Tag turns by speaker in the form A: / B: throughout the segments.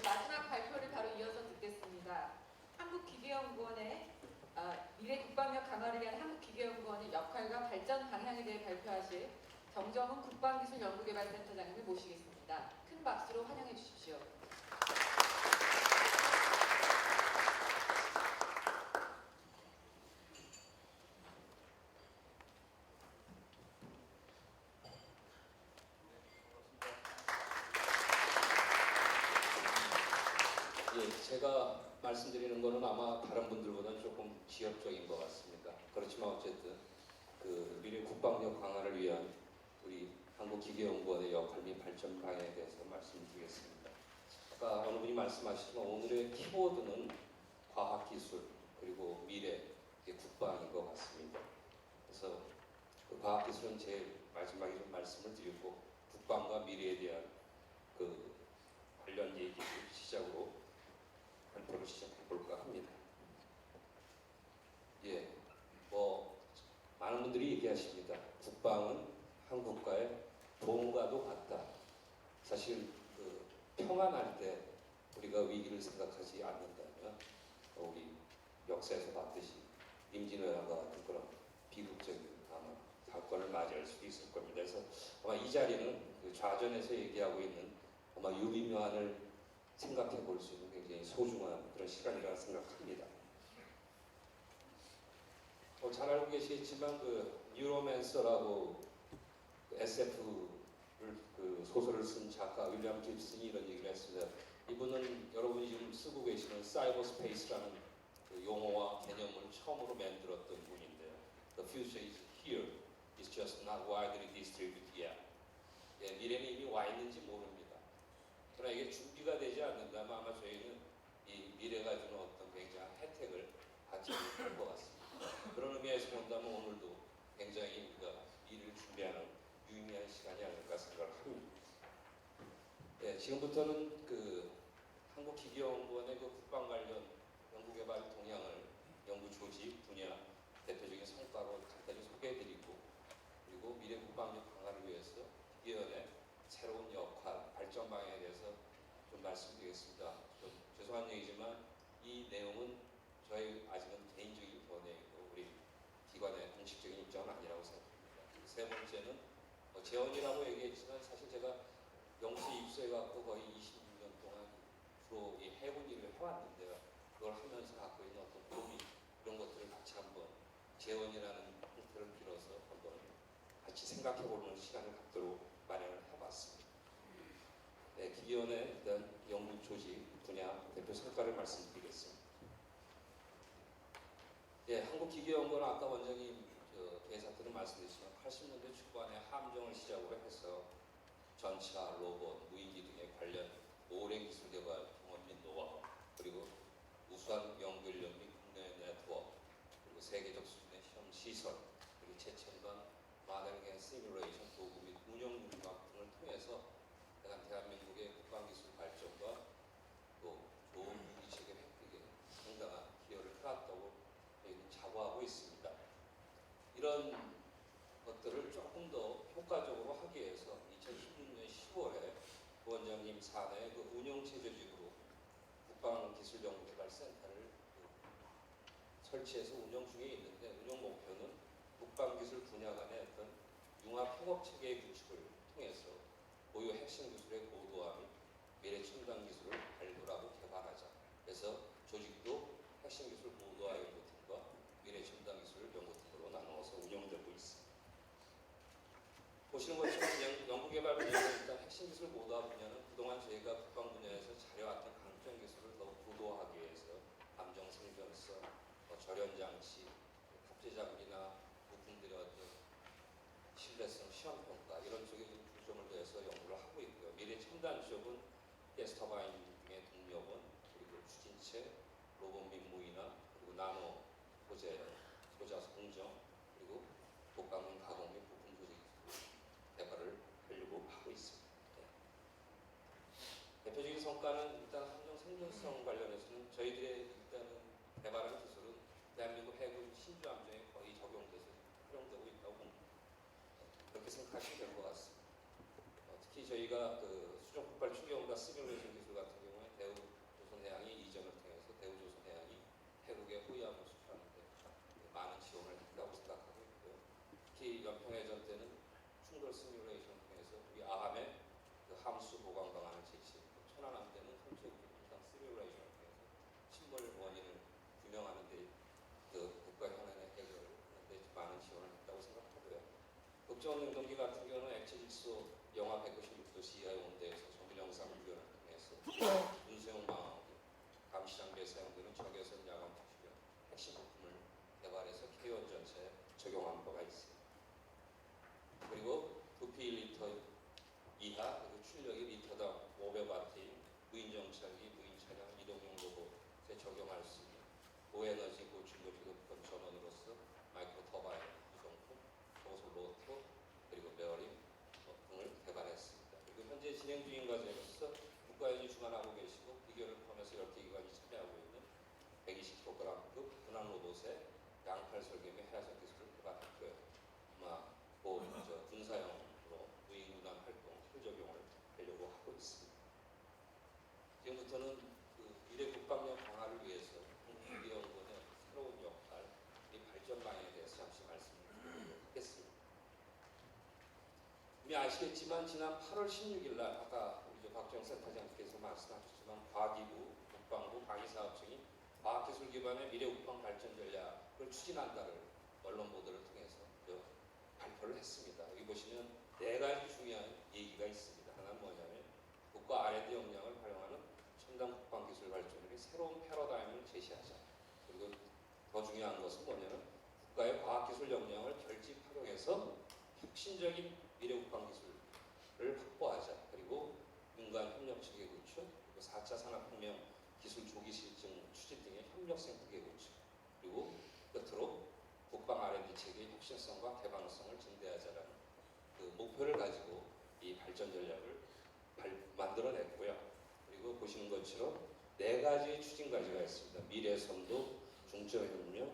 A: 이제 마지막 발표를 바로 이어서 듣겠습니다. 한국기계연구원의 아, 미래 국방력 강화를 위한 한국기계연구원의 역할과 발전 방향에 대해 발표하실 정정훈 국방기술연구개발센터장님을 모시겠습니다. 큰 박수로 환영해 주십시오.
B: 예, 제가 말씀드리는 거는 아마 다른 분들보다는 조금 지역적인 것 같습니다. 그렇지만 어쨌든 그 미래 국방력 강화를 위한 우리 한국기계연구원의 역할 및 발전 방향에 대해서 말씀드리겠습니다. 아까 어느 분이 말씀하시지만 오늘의 키워드는 과학기술 그리고 미래 국방인 것 같습니다. 그래서 그 과학기술은 제 마지막에 좀 말씀을 드리고 국방과 미래에 대한 그 관련 얘기를 시작으로 발표를 시작해 볼까 합니다. 예, 뭐 많은 분들이 얘기하십니다. 국방은 한국과의 도움과도 같다. 사실 그 평안할 때 우리가 위기를 생각하지 않는다면 어, 우리 역사에서 봤듯이 임진왜란과 같은 그런 비극적인 아마 사건을 맞이할 수도 있을 겁니다. 그래서 아마 이 자리는 그 좌전에서 얘기하고 있는 아마 유비묘한을 생각해 볼 수 있는 굉장히 소중한 그런 시간이라 생각합니다. 어, 잘 알고 계시겠지만 그 뉴로맨서라고 그 SF를 그 소설을 쓴 작가 윌리엄 깁슨이 이런 얘기를 했습니다. 이분은 여러분이 지금 쓰고 계시는 사이버 스페이스라는 그 용어와 개념을 처음으로 만들었던 분인데요. The future is here. It's just not widely distributed yet. 예, 미래는 이미 와 있는지 모릅니다. 그러나 이게 준비가 되지 않는다면 아마 저희는 이 미래가 주는 어떤 굉장한 혜택을 받지 못할 것 같습니다. 그런 의미에서 본다면 오늘도 굉장히 우리가 미래를 준비하는 유의미한 시간이 아닐까 생각을 합니다. 예, 지금부터는 그 한국기계연구원의 그 국방 관련 연구개발 동향을 연구 조직 분야 대표적인 성과로 간단히 소개해드리고 그리고 미래 국방력 강화를 위해서 기계연의 새로운 역할, 발전 방향에 대해서 좀 말씀드리겠습니다. 좀 죄송한 얘기지만 이 내용은 저희 아직은 개인적인 견해이고 우리 기관의 공식적인 입장은 아니라고 생각합니다. 세 번째는 뭐 재원이라고 얘기했지만 사실 제가 영수에 입소해갖고 거의 26년 동안 주로 이 해군 일을 해왔는데요. 그걸 하면서 갖고 있는 어떤 고민 이런 것들을 같이 한번 재원이라는 형태를 빌어서 한번 같이 생각해보는 시간을 갖도록 마련을 해봤습니다. 네, 기기원의 일단 연구 조직 분야 대표 성과를 말씀드리겠습니다. 예, 한국기계연구원 아까 원장님 저 대사 때는 말씀드렸지만 80년대 초반에 함정을 시작으로 해서 전차, 로봇, 무인기 등에 관련 오랜 기술 개발 경험 및 노하우 그리고 우수한 연구 인력 및 국내 네트워크 그리고 세계적 수준의 시험 시설 그리고 최첨단 마더링 시뮬레이션 도구 및 운영 윤곽 등을 통해서 대한 대한민국의 국방기술 발전과 또 좋은 무기체계 획득에 상당한 기여를 해왔다고 저희는 자부하고 있습니다. 이런 것들을 조금 더 효과적으로 하기 위해서 2016년 10월에 부원장님 산하의 그 운영체제직으로 국방기술연구개발센터를 그 설치해서 운영 중에 있는데 운영 목표는 국방기술 분야 간의 어떤 융합 협업 체계의 구축을 통해서 고유 핵심 기술의 고도화 및 미래 첨단 기술을 발굴하고 개발하자. 그래서 조직도 핵심 기술 고도화 연구팀과 미래 첨단 기술 연구팀으로 나누어서 운영되고 있습니다. 보시는 것처럼 연- 연구개발 분야는 기술 고도화 분야는 그동안 저희가 국방 분야에서 잘해왔던 강점 기술을 더 고도화하기 위해서 감정 생존성, 뭐 절연 장치, 탑재 장비나 부품들의 어떤 신뢰성 시험 평가 이런 쪽에 좀 중점을 두어서 연구를 하고 있고요. 미래 첨단 쪽은 가스터바인 등의 동력원 그리고 추진체, 로봇 및 무인화 그리고 나노 소재, 소자수 공정 그리고 독감은 가공 생각하시면 될 것 같습니다. 어, 특히 저희가 그 수정 폭발 추경과 스뮬레이션 기술 같은 경우에 대우 조선해양이 이전을 통해서 대우 조선해양이 태국의 호위함을 수출하는데 많은 지원을 했다고 생각하고 있고요. 특히 연평해전 때는 충돌 시뮬레이션을 통해서 우리 아함의 그 함수 보강 방안 정 냉동기 같은 경우는 액체 질소 영하 196도 이하의 온도에서 정밀 영상 유연을 통해서 분수형 감시 장비에 사용되는 적외선 야광 추출형 핵심 부품을 개발해서 K1 전체에 적용한 바가 있습니다. 그리고 부피 1리터 이하 그리고 출력이 리터당 500W인 무인 정차기, 무인 차량, 이동용 로봇에 적용할 수 있는 고에너지 고출력 비급권 전원으로서 마이크로 터바인 구성품, 고속 로터 그리고 베어링 어, 등을 개발했습니다. 그리고 현재 진행 중인 과정에서 국가연이 주관하고 계시고 비교를 포함해서 10개 기관이 참여하고 있는 120kg급 분할 로봇의 양팔 설계 및 해야성 기술을 개발했고요. 아마 뭐, 저 군사용으로 무인군단 활동 효적용을 하려고 하고 있습니다. 지금부터는 그 미래 국방력 강화를 위해서 한국기계연구원의 새로운 역할, 이 발전 방향에 대해서 잠시 말씀을 하겠습니다. 이미 아시겠지만 지난 8월 16일 날 아까 우리 저 박정 센터장님께서 말씀하셨지만 과기부, 국방부, 방위사업청이 과학기술 기반의 미래 국방 발전 전략을 추진한다를 언론 보도를 통해서 저 발표를 했습니다. 여기 보시면 네 가지 중요한 얘기가 있습니다. 하나는 뭐냐면 국가 R&D 역량을 활용하는 첨단 국방 기술 발전의 새로운 패러다임을 제시하자. 그리고 더 중요한 것은 뭐냐면 국가의 과학기술 역량을 결집 활용해서 혁신적인 미래 국방 기술을 확보하자. 그리고 민간 협력 체계 구축, 그리고 4차 산업혁명 기술 조기 실증 추진 등의 협력 생태계 구축, 그리고 끝으로 국방 R&D 체계의 혁신성과 개방성을 증대하자라는 그 목표를 가지고 이 발전 전략을 발- 만들어냈고요. 그리고 보시는 것처럼 네 가지 추진 과제가 있습니다. 미래 선도, 중점 협력,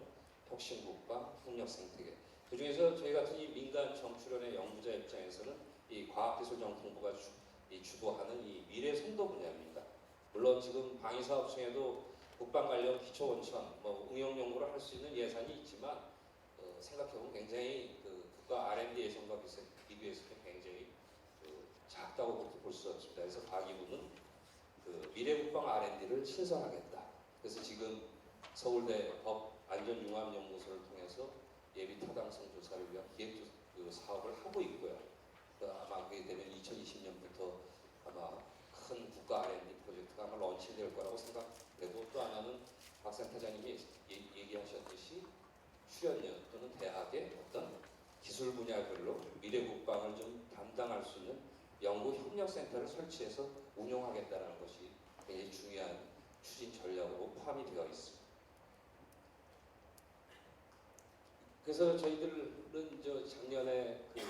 B: 혁신 국방, 협력 생태계. 그 중에서 저희 같은 이 민간 정출연의 연구자 입장에서는 이 과학기술정통부가 주, 이 주도하는 이 미래 선도 분야입니다. 물론 지금 방위사업청에도 국방 관련 기초 원천, 뭐 응용 연구를 할 수 있는 예산이 있지만 어, 생각해보면 굉장히 그 국가 R&D 예산과 비슷- 비교해서는 굉장히 그 작다고 그렇게 볼 수 없습니다. 그래서 과기부는 그 미래국방 R&D를 신설하겠다. 그래서 지금 서울대 법안전융합연구소를 통해서 예비 타당성 조사를 위한 기획 조- 그 사업을 하고 있고요. 그 아마 그게 되면 2020년부터 아마 큰 국가 R&D 프로젝트가 아마 런칭될 거라고 생각되고 또 하나는 박 센터장님이 얘- 얘기하셨듯이 수련연 또는 대학의 어떤 기술 분야별로 미래 국방을 좀 담당할 수 있는 연구 협력 센터를 설치해서 운영하겠다는 것이 굉장히 중요한 추진 전략으로 포함이 되어 있습니다. 그래서 저희들은 저 작년에 그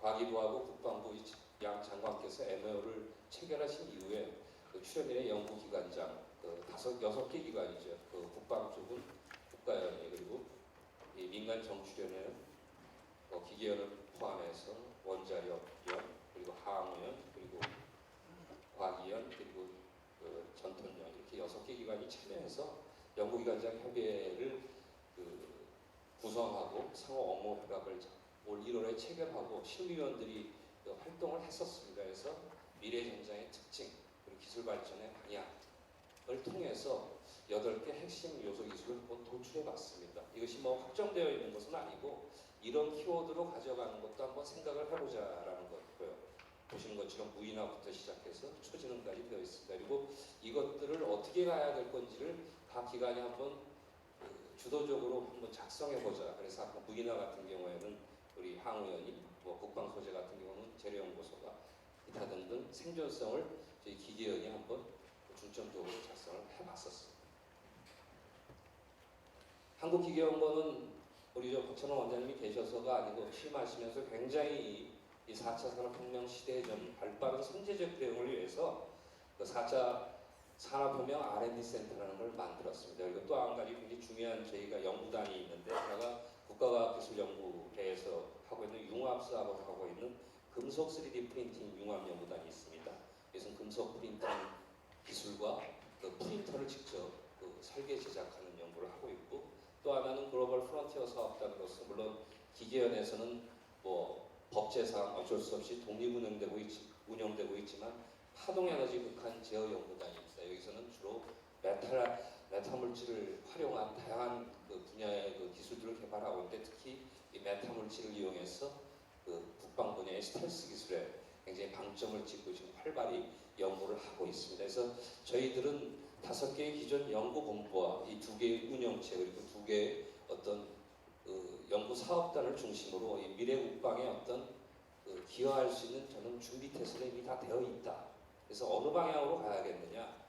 B: 과기부하고 국방부 이양 장관께서 MO를 체결하신 이후에 그 출연인의 연구기관장 그 다섯 여섯 개 기관이죠. 그 국방 쪽은 국가연이 그리고 이 민간 정출연에는 어, 기계연을 포함해서 원자력연 그리고 항우연 그리고 과기연 그리고 그 전통연 이렇게 여섯 개 기관이 참여해서 연구기관장 협의회를 그 구성하고 상호 업무 협약을 올 1월에 체결하고 실무위원들이 그 활동을 했었습니다. 그래서 미래 전장의 특징 그리고 기술 발전의 방향을 통해서 8개 핵심 요소 기술을 한번 도출해 봤습니다. 이것이 뭐 확정되어 있는 것은 아니고 이런 키워드로 가져가는 것도 한번 생각을 해보자라는 거고요. 보시는 것처럼 무인화부터 시작해서 초지능까지 되어 있습니다. 그리고 이것들을 어떻게 가야 될 건지를 각 기관이 한번 그 주도적으로 한번 작성해 보자. 그래서 아까 무인화 같은 경우에는 우리 항우연이 뭐 국방 소재 같은 경우는 재료연구소가 기타 등등 생존성을 저희 기계연이 한번 중점적으로 작성을 해봤었습니다. 한국기계연구원은 우리 저 박찬호 원장님이 계셔서가 아니고 취임하시면서 굉장히 이 4차 산업혁명 시대의 좀 발빠른 선제적 대응을 위해서 그 4차 산업혁명 R&D 센터라는 걸 만들었습니다. 그리고 또 한 가지 굉장히 중요한 저희가 연구단이 있는데 하나가 국가과학기술연구회에서 하고 있는 융합 사업을 하고 있는 금속 3D 프린팅 융합 연구단이 있습니다. 이것은 금속 프린팅 기술과 그 프린터를 직접 그 설계 제작하는 연구를 하고 있고 또 하나는 글로벌 프론티어 사업단으로서 물론 기계연에서는 뭐 법제상 어쩔 수 없이 독립 운영되고 있, 운영되고 있지만 파동에너지 극한 제어 연구단입니다. 여기서는 주로 메탈 메타 물질을 활용한 다양한 그 분야의 그 기술들을 개발하고 있는데 특히 이 메타 물질을 이용해서 그 국방 분야의 스텔스 기술에 굉장히 방점을 찍고 지금 활발히 연구를 하고 있습니다. 그래서 저희들은 다섯 개의 기존 연구 본부와 이 두 개의 운영체 그리고 두 개의 어떤 그 연구 사업단을 중심으로 이 미래 국방의 어떤 그 기여할 수 있는 저는 준비 태세가 이미 다 되어 있다. 그래서 어느 방향으로 가야겠느냐?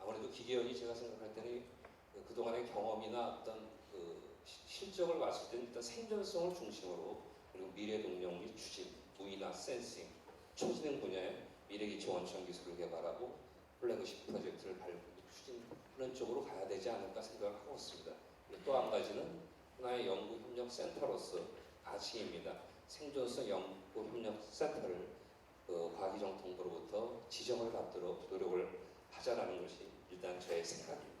B: 아무래도 기계연이 제가 생각할 때는 그 그동안의 경험이나 어떤 그 시- 실적을 봤을 때는 일단 생존성을 중심으로 그리고 미래 동력 및 추진, 무이나 센싱, 초지능 분야의 미래 기초 원천 기술을 개발하고 플래그십 프로젝트를 발굴 추진하는 쪽으로 가야 되지 않을까 생각을 하고 있습니다. 또 한 가지는 하나의 연구 협력 센터로서 가치입니다. 생존성 연구 협력 센터를 그 과기정 통부로부터 지정을 받도록 노력을 하자라는 것이 일단 저의 생각입니다.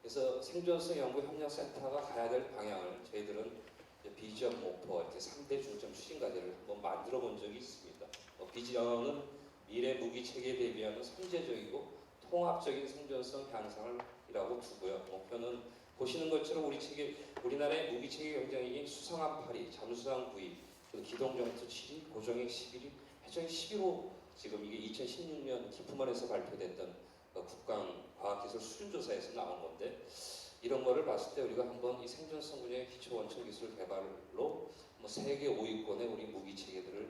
B: 그래서 생존성 연구 협력 센터가 가야 될 방향을 저희들은 비전 목표 이렇게 3대 중점 추진 과제를 한번 만들어 본 적이 있습니다. 어, 비전은 미래 무기 체계에 대비하는 선제적이고 통합적인 생존성 향상을이라고 두고요. 목표는 보시는 것처럼 우리 체계 우리나라의 무기 체계 경쟁력이 수상한 8위, 잠수함 9위, 그 기동전투 7위, 고정액 11위, 해적액 11호 지금 이게 2016년 기품원에서 발표됐던 그 국방 과학기술 수준조사에서 나온 건데 이런 거를 봤을 때 우리가 한번 이 생존성 분야의 기초 원천 기술 개발로 뭐 세계 5위권의 우리 무기 체계들을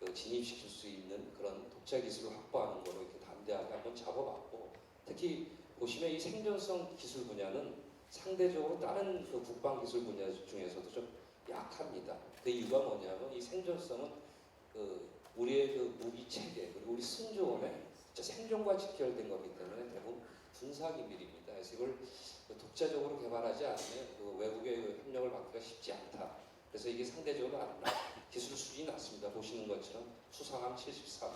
B: 그 진입시킬 수 있는 그런 독자 기술을 확보하는 거로 이렇게 담대하게 한번 잡아봤고 특히 보시면 이 생존성 기술 분야는 상대적으로 다른 그 국방 기술 분야 중에서도 좀 약합니다. 그 이유가 뭐냐면 이 생존성은 그 우리의 그 무기 체계 그리고 우리 승조원의 진짜 생존과 직결된 거기 때문에 대부분 군사 기밀입니다. 그래서 이걸 그 독자적으로 개발하지 않으면 그 외국의 그 협력을 받기가 쉽지 않다. 그래서 이게 상대적으로 안 나. 기술 수준이 낮습니다. 보시는 것처럼 수상함 73,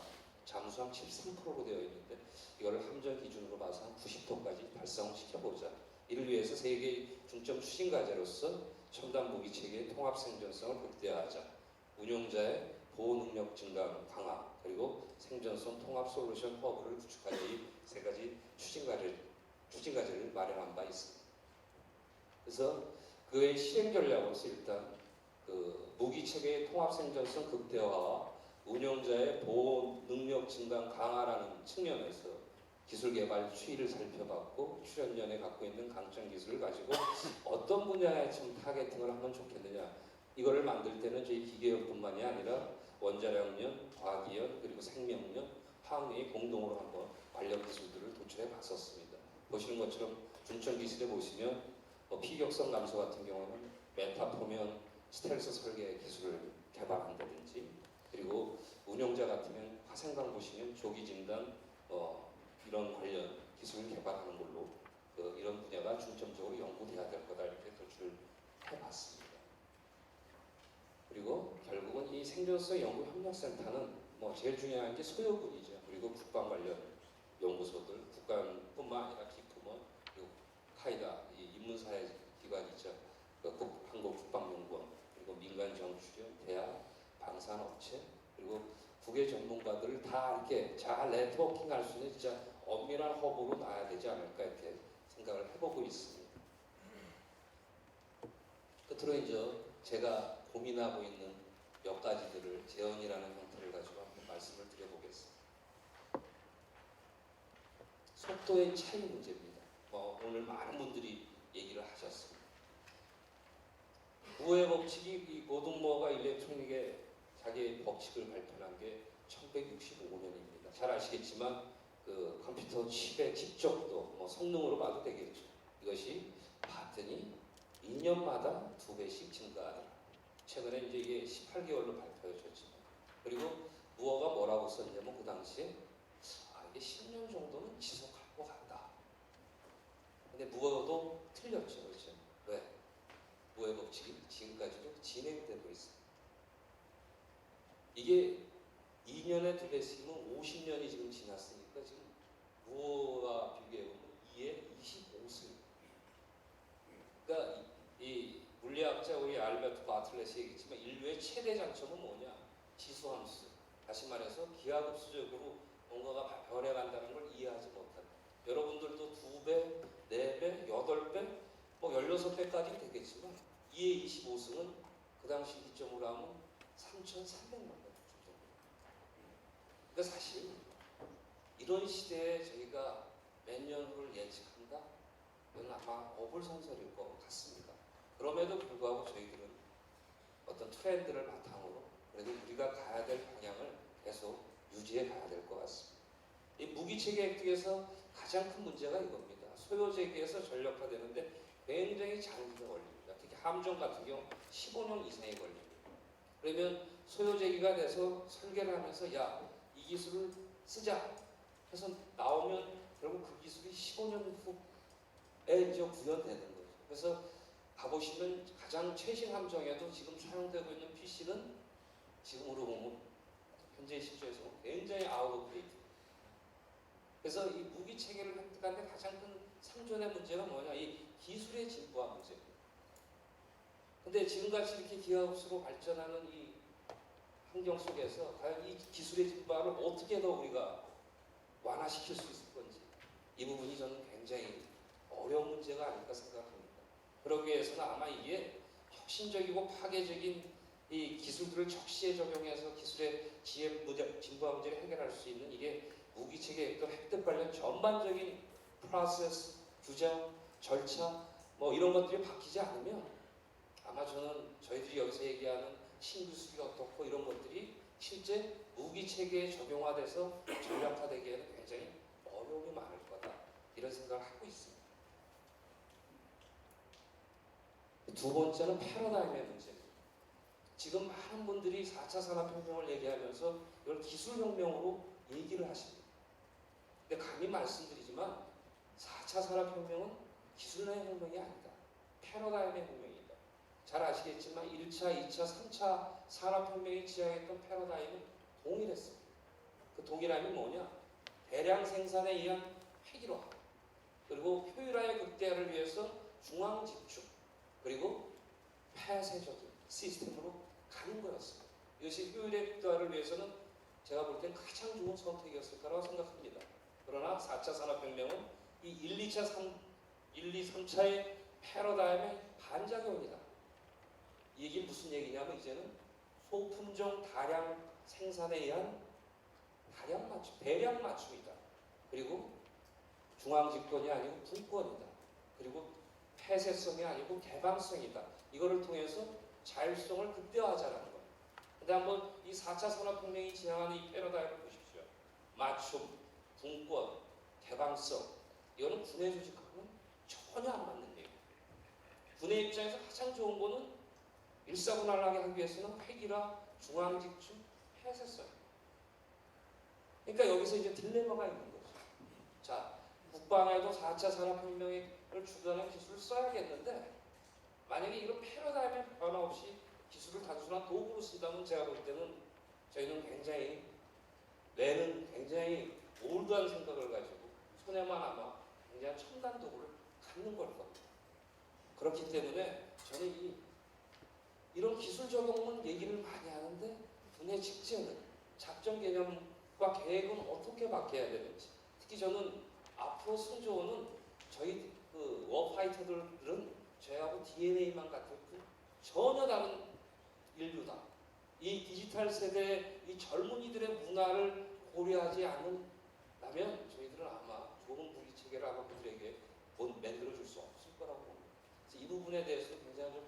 B: 잠수함 73%로 되어 있는데 이거를 함정 기준으로 봐서 한 90톤까지 달성을 시켜보자. 이를 위해서 세계 중점 추진 과제로서 첨단 무기 체계의 통합 생존성을 극대화하자. 운용자의 보호 능력 증강 강화 그리고 생존성 통합 솔루션 허브를 구축하자 이 세 가지 추진 과제 추진 과제를 마련한 바 있습니다. 그래서 그의 실행 전략으로서 일단 그 무기 체계의 통합 생존성 극대화와 운영자의 보호 능력 증강 강화라는 측면에서 기술 개발 추이를 살펴봤고 출연연에 갖고 있는 강점 기술을 가지고 어떤 분야에 좀 타겟팅을 하면 좋겠느냐 이거를 만들 때는 저희 기계연뿐만이 아니라 원자력연, 과기연 그리고 생명연, 화학연이 공동으로 한번 관련 기술들을 도출해 봤었습니다. 보시는 것처럼 중점 기술에 보시면 뭐 피격성 감소 같은 경우는 메타포면 스텔스 설계 기술을 개발한다든지 그리고 운용자 같으면 화생강 보시면 조기 진단 어, 이런 관련 기술을 개발하는 걸로 그 이런 분야가 중점적으로 연구돼야 될 거다 이렇게 도출해 봤습니다. 그리고 결국은 이 생존성 연구 협력센터는 뭐 제일 중요한 게 소요군이죠. 그리고 국방 관련 연구소들, 국방뿐만 아니라 기품원 카이다 이 인문사회 기관이죠. 그 국- 한국 국방연구원 그리고 민간 정출연, 대학, 방산업체 국외 전문가들을 다 이렇게 잘 네트워킹 할 수 있는 진짜 엄밀한 허브로 놔야 되지 않을까 이렇게 생각을 해보고 있습니다. 끝으로 이제 제가 고민하고 있는 몇 가지들을 재현이라는 형태를 가지고 한번 말씀을 드려보겠습니다. 속도의 차이 문제입니다. 뭐 오늘 많은 분들이 얘기를 하셨습니다. 우회 법칙이 이 고등모어가 일렉트로닉의 자기의 법칙을 발표한 게 1965년입니다. 잘 아시겠지만 그 컴퓨터 칩의 집적도 뭐 성능으로 봐도 되겠죠. 이것이 봤더니 2년마다 두 배씩 증가하더라. 최근에 이제 이게 18개월로 발표해졌지만 그리고 무어가 뭐라고 썼냐면 그 당시에 아 이게 10년 정도는 지속할 것 같다. 근데 무어도 틀렸죠, 그렇죠? 왜? 무어의 법칙이 지금까지도 진행되고 있습니다. 이게 2년에 두 배씩이면 50년이 지금 지났으니까 지금 무어와 비교해보면 2에 25승. 그러니까 이, 이 물리학자 우리 알베르토 바틀렛이 얘기했지만 인류의 최대 장점은 뭐냐? 지수함수. 다시 말해서 기하급수적으로 뭔가가 변해간다는 걸 이해하지 못한다. 여러분들도 두 배, 네 배, 여덟 배, 뭐 16배까지 되겠지만 2의 25승은 그 당시 기점으로 하면 3,300만 명 그러니까 사실 이런 시대에 저희가 몇 년 후를 예측한다? 이건 아마 어불성설일 것 같습니다. 그럼에도 불구하고 저희들은 어떤 트렌드를 바탕으로 그래도 우리가 가야 될 방향을 계속 유지해 가야 될 것 같습니다. 이 무기체계 획득에서 가장 큰 문제가 이겁니다. 소요제기에서 전력화되는데 굉장히 장기가 걸립니다. 특히 함정 같은 경우 15년 이상이 걸립니다. 그러면 소요제기가 돼서 설계를 하면서 야, 이 기술을 쓰자 해서 나오면 결국 그 기술이 15년 후에 이제 구현되는 거죠. 그래서 가보시면 가장 최신 함정에도 지금 사용되고 있는 PC는 지금으로 보면 현재 보면 굉장히 아웃 오브 데이트. 그래서 이 무기 체계를 획득하는데 가장 큰 상존의 문제가 뭐냐? 이 기술의 진보화 문제입니다. 근데 지금같이 이렇게 기하급수로 발전하는 이 환경 속에서 과연 이 기술의 진보화를 어떻게 더 우리가 완화시킬 수 있을 건지 이 부분이 저는 굉장히 어려운 문제가 아닐까 생각합니다. 그러기 위해서는 아마 이게 혁신적이고 파괴적인 이 기술들을 적시에 적용해서 기술의 지혜 문제, 진보화 문제를 해결할 수 있는 이게 무기체계 획득 획득 관련 전반적인 프로세스, 규정, 절차 뭐 이런 것들이 바뀌지 않으면 아마 저는 저희들이 여기서 얘기하는 신기술이 어떻고 이런 것들이 실제 무기 체계에 적용화돼서 전략화되기에는 굉장히 어려움이 많을 거다 이런 생각을 하고 있습니다. 두 번째는 패러다임의 문제입니다. 지금 많은 분들이 4차 산업혁명을 얘기하면서 이걸 기술혁명으로 얘기를 하십니다. 근데 감히 말씀드리지만 4차 산업혁명은 기술의 혁명이 아니다. 패러다임의 혁명이다. 잘 아시겠지만 1차, 2차, 3차 산업혁명이 지향했던 패러다임은 동일했습니다. 그 동일함이 뭐냐? 대량 생산에 의한 획일화, 그리고 효율화의 극대화를 위해서 중앙 집중, 그리고 폐쇄적인 시스템으로 가는 거였습니다. 이것이 효율의 극대화를 위해서는 제가 볼 땐 가장 좋은 선택이었을 거라고 생각합니다. 그러나 4차 산업혁명은 이 1, 2차, 3, 1, 2, 3차의 패러다임의 반작용이다. 이 얘기 무슨 얘기냐면 이제는 소품종 다량 생산에 의한 다량 맞춤, 대량 맞춤이다. 그리고 중앙 집권이 아니고 분권이다. 그리고 폐쇄성이 아니고 개방성이다. 이거를 통해서 자율성을 극대화하자는 거예요. 근데 한번 이 4차 산업혁명이 지향하는 이 패러다임을 보십시오. 맞춤, 분권, 개방성. 이거는 군의 조직하고는 전혀 안 맞는 얘기예요. 군의 입장에서 가장 좋은 거는 일사분할하게 하기 위해서는 획일화, 중앙집중, 폐쇄성. 그러니까 여기서 이제 딜레마가 있는 거죠. 자, 국방에도 4차 산업혁명을 주도하는 기술을 써야겠는데 만약에 이런 패러다임의 변화 없이 기술을 단순한 도구로 쓴다면 제가 볼 때는 저희는 굉장히 뇌는 굉장히 올드한 생각을 가지고 손에만 아마 굉장히 첨단 도구를 갖는 걸 겁니다. 그렇기 때문에 저는 이 이런 기술 적용은 얘기를 많이 하는데 분의 직제는 작전 개념과 계획은 어떻게 바뀌어야 되는지 특히 저는 앞으로 승조는 저희 그 워파이터들은 저희하고 DNA만 같은 그 전혀 다른 인류다. 이 디지털 세대 이 젊은이들의 문화를 고려하지 않는다면 저희들은 아마 좋은 무기 체계를 아마 그들에게 못 만들어 줄 수 없을 거라고 봅니다. 이 부분에 대해서 굉장히 좀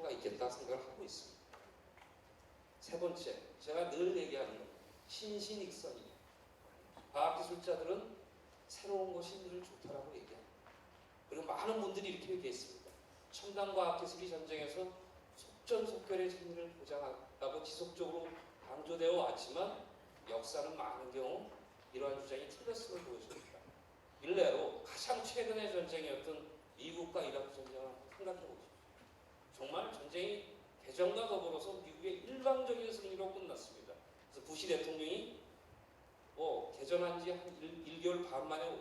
B: 필요가 있겠다 생각을 하고 있습니다. 세 번째, 제가 늘 얘기하는 건 신신익선이 과학기술자들은 새로운 것이 늘 좋다라고 얘기합니다. 그리고 많은 분들이 이렇게 얘기했습니다. 첨단 과학기술이 전쟁에서 속전속결의 승리를 보장한다고 지속적으로 강조되어 왔지만 역사는 많은 경우 이러한 주장이 틀렸음을 보여줍니다. 일례로 가장 최근의 전쟁이었던 미국과 이라크 전쟁을 생각해 보십시오. 정말 전쟁이 개정과 더불어서 미국의 일방적인 승리로 끝났습니다. 그래서 부시 대통령이 뭐 개전한 지 한 1 개월 반 만에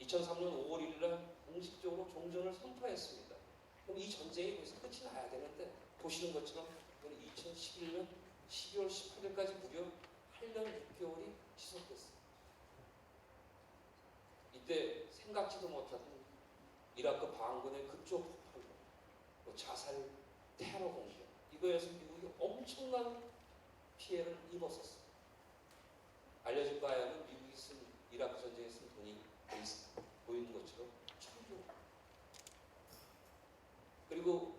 B: 2003년 5월 1일 날 공식적으로 종전을 선포했습니다. 그럼 이 전쟁이 거기서 끝이 나야 되는데 보시는 것처럼 2011년 12월 18일까지 무려 8년 6개월이 지속됐습니다. 이때 생각지도 못하던 이라크 반군의 폭발로 뭐 자살, 테러 공격 이거에서 미국이 엄청난 피해를 입었었어요. 알려진 바에는 미국이 쓴 이라크 전쟁에 쓴 돈이 보이- 보이는 것처럼 천조. 그리고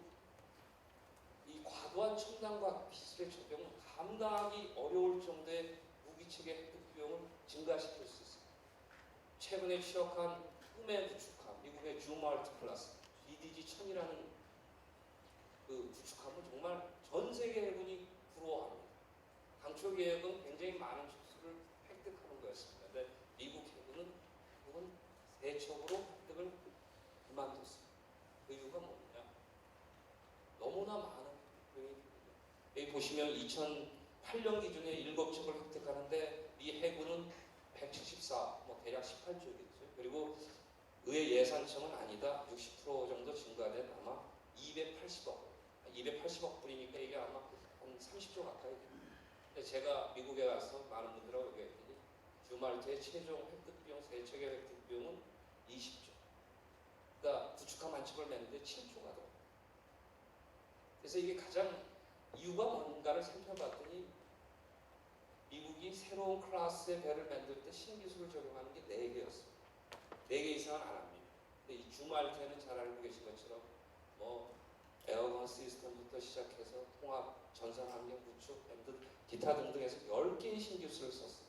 B: 이 과도한 첨단과 기술의 적용은 감당하기 어려울 정도의 무기체계 획득 비용을 증가시킬 수 있습니다. 최근에 취역한 꿈에 구축함, 미국의 주마르트 클래스 BDG-1000이라는 그 구축함은 정말 전 세계 해군이 부러워합니다. 당초 계획은 굉장히 많은 촉수를 획득하는 거였습니다. 근데 미국 해군은 그건 대척으로 획득을 그만뒀습니다. 그 이유가 뭐냐? 너무나 많은 획득이 여기 보시면 2008년 기준에 7척을 획득하는데 미 해군은 174, 뭐 대략 18쪽이죠. 그리고 의회 예산청은 아니다. 60% 정도 증가된 아마 280억. 280억 불이니까 이게 아마 한 30조 가까이 됩니다. 제가 미국에 가서 많은 분들하고 얘기했더니 주말트의 최종 획득 비용, 세 척의 획득 비용은 20조. 그러니까 구축함 한 척을 냈는데 7조가 들어. 그래서 이게 가장 이유가 뭔가를 살펴봤더니 미국이 새로운 클래스의 배를 만들 때 신기술을 적용하는 게 4개였어요. 4개 이상은 안 합니다. 근데 이 주말트에는 잘 알고 계신 것처럼 뭐 에어건 시스템부터 시작해서 통합, 전선 환경 구축, 밴드, 기타 등등해서 10개의 신기술을 썼어요.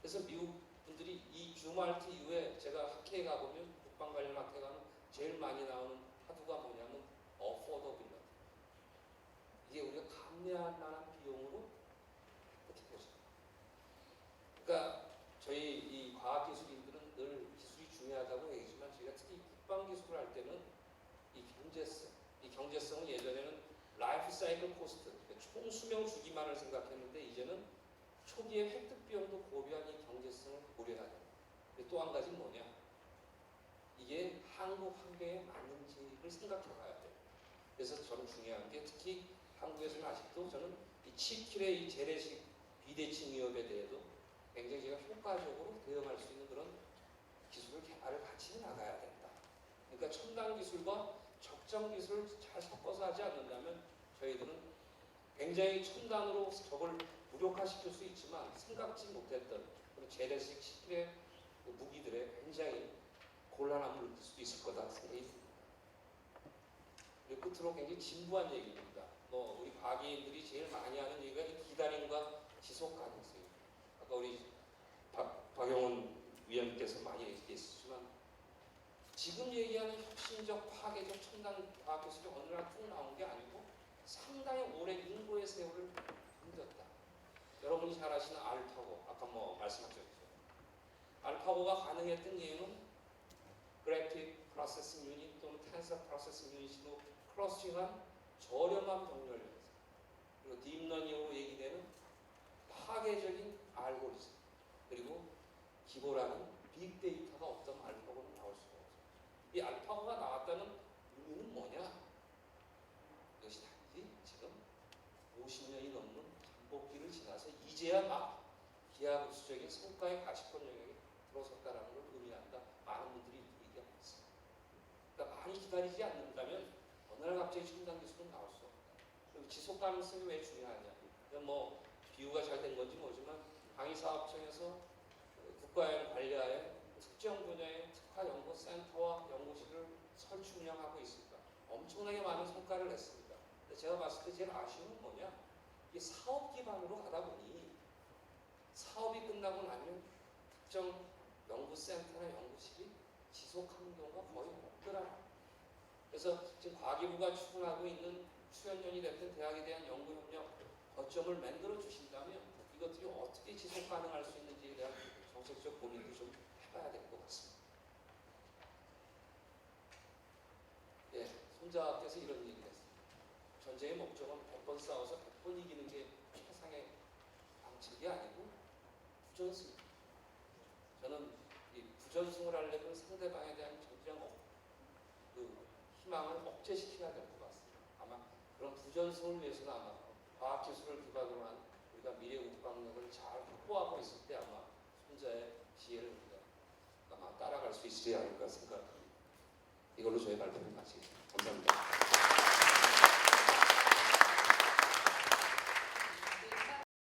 B: 그래서 미국 분들이 이 주말트 이후에 제가 학회에 가보면 국방 관련 학회 가면 제일 많이 나오는 화두가 뭐냐면 어포더빌리티. 이게 우리가 감내할 만한 비용으로 어떻게 보죠? 그러니까 저희 이 과학기술인들은 늘 기술이 중요하다고 얘기지만 저희가 특히 국방기술을 할 때는 이 경제성은 예전에는 라이프 사이클 코스트, 그러니까 총 수명 주기만을 생각했는데 이제는 초기에 획득 비용도 고려한 이 경제성을 고려해야 돼요. 또한 가지 는 뭐냐? 이게 한국 환경에 맞는지를 생각해 봐야 돼요. 그래서 저는 중요한 게 특히 한국에서는 아직도 저는 이 7킬의 이 재래식 비대칭 위협에 대해도 굉장히 제가 효과적으로 대응할 수 있는 그런 기술을 개발을 같이 나가야 된다. 그러니까 첨단 기술과 적정 기술을 잘 섞어서 하지 않는다면 저희들은 굉장히 첨단으로 적을 무력화시킬 수 있지만 생각지 못했던 그런 재래식 7킬의 그 무기들에 굉장히 곤란함을 느낄 수도 있을 거다 생각이 듭니다. 그리고 끝으로 굉장히 진부한 얘기입니다. 뭐 우리 과기인들이 제일 많이 하는 얘기가 이 기다림과 지속 가능성입니다. 아까 우리 박, 박영훈 위원께서 많이 얘기했지만 지금 얘기하는 혁신적 파괴적 첨단 과학 기술이 어느 날쭉 나온 게 아니고 상당히 오랜 인고의 세월을 흔들었다. 여러분이 잘 아시는 알파고 아까 뭐 말씀하셨죠. 알파고가 가능했던 이유는 그래픽 프로세싱 유닛 또는 텐서 프로세싱 유닛으로 클러스팅한 저렴한 병렬 그리고 딥러닝으로 얘기되는 파괴적인 알고리즘 그리고 기보라는 빅데이터가 없던 없어요. 이 알파고가 나왔다는 의미는 뭐냐? 이것이 단지 지금 50년이 넘는 잠복기를 지나서 이제야 막 기하급수적인 성과의 가시권 영역에 들어섰다라는 걸 의미한다. 많은 분들이 얘기하고 있습니다. 그러니까 많이 기다리지 않는다면 어느 날 갑자기 첨단 기술은 나올 수 없다. 그리고 지속 가능성이 왜 중요하냐? 이건 뭐 비유가 잘 된 건지 모르지만 방위사업청에서 국가연 관리하에 특정 분야의 특화 연구센터와 연구실을 설치 운영하고 있습니다. 엄청나게 많은 성과를 냈습니다. 근데 제가 봤을 때 제일 아쉬운 건 뭐냐? 이게 사업 기반으로 가다 보니 사업이 끝나고 나면 특정 연구센터나 연구실이 지속하는 경우가 거의 없더라. 그래서 지금 과기부가 추진하고 있는 수연연이 됐든 대학에 대한 연구협력 거점을 만들어 주신다면 이것들이 어떻게 지속 가능할 수 있는지에 대한 정책적 고민도 좀 해봐야 될 것 같습니다. 예, 손자께서 이런 얘기를 했습니다. 전쟁의 목적은 100번 싸워서 100번 이기는 게 최상의 방책이 아니고 부전승. 저는 이 부전승을 하려면 상대방에 대한 전쟁 억, 그 희망을 억제시켜야 될 것 같습니다. 아마 그런 부전승을 위해서는 아마 과학기술을 기반으로 한 우리가 미래 국방력을 잘 확보하고 있을 때 아마 손자의 지혜를 우리가 아마 따라갈 수 있지 않을까 생각합니다. 이걸로 저희 발표를 마치겠습니다. 감사합니다.